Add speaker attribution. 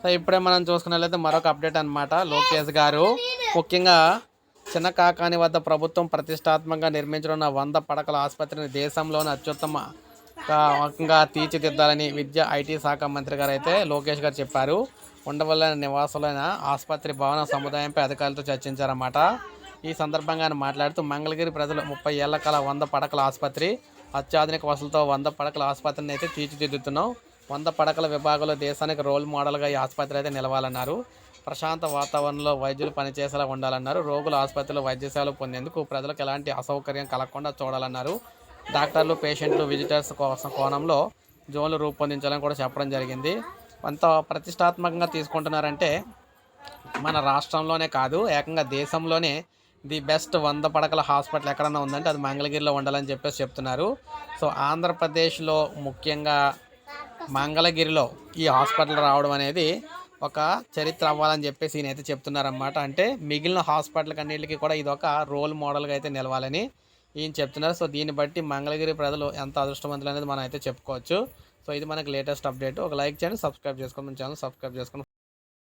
Speaker 1: So ఇప్పుడే మనం చూసుకున్నట్లయితే మరొక అప్డేట్ అనమాట లోకేష్ గారు ముఖ్యంగా చిన్న కాకాని వద్ద ప్రభుత్వం ప్రతిష్టాత్మకంగా నిర్మించనున్న వంద పడకల ఆసుపత్రిని దేశంలోని అత్యుత్తమ తీర్చిదిద్దాలని విద్య ఐటీ శాఖ మంత్రి గారు అయితే లోకేష్ గారు చెప్పారు. ఉండవల్ల నివాసులైన ఆసుపత్రి భవన సముదాయంపై అధికారులతో చర్చించారన్నమాట. ఈ సందర్భంగా ఆయన మాట్లాడుతూ మంగళగిరి ప్రజలు ముప్పై ఏళ్ళ కల వంద పడకల ఆసుపత్రి అత్యాధునిక వసతులతో వంద పడకల ఆసుపత్రిని అయితే తీర్చిదిద్దుతున్నాం. వంద పడకల విభాగంలో దేశానికి రోల్ మోడల్గా ఈ ఆసుపత్రి అయితే నిలవాలన్నారు. ప్రశాంత వాతావరణంలో వైద్యులు పనిచేసేలా ఉండాలన్నారు. రోగులు ఆసుపత్రిలో వైద్య సేవలు పొందేందుకు ప్రజలకు ఎలాంటి అసౌకర్యం కలగకుండా చూడాలన్నారు. డాక్టర్లు పేషెంట్లు విజిటర్స్ కోసం కోణంలో జోన్లు రూపొందించాలని కూడా చెప్పడం జరిగింది. అంత ప్రతిష్టాత్మకంగా తీసుకుంటున్నారంటే మన రాష్ట్రంలోనే కాదు ఏకంగా దేశంలోనే ది బెస్ట్ వంద పడకల హాస్పిటల్ ఎక్కడన్నా ఉందంటే అది మంగళగిరిలో ఉండాలని చెప్పేసి చెప్తున్నారు. సో ఆంధ్రప్రదేశ్లో ముఖ్యంగా మంగళగిరిలో ఈ హాస్పిటల్ రావడం అనేది ఒక చరిత్ర అవ్వాలని చెప్పేసి ఈయన అయితే చెప్తున్నారన్నమాట. అంటే మిగిలిన హాస్పిటల్ అన్నిటికీ కూడా ఇది ఒక రోల్ మోడల్గా అయితే నిలవాలని ఈయన చెప్తున్నారు. సో దీన్ని బట్టి మంగళగిరి ప్రజలు ఎంత అదృష్టవంతులు అనేది మనం అయితే చెప్పుకోవచ్చు. సో ఇది మనకి లేటెస్ట్ అప్డేట్. ఒక లైక్ చేయండి సబ్స్క్రైబ్ చేసుకోండి మన ఛానల్ సబ్స్క్రైబ్ చేసుకోండి.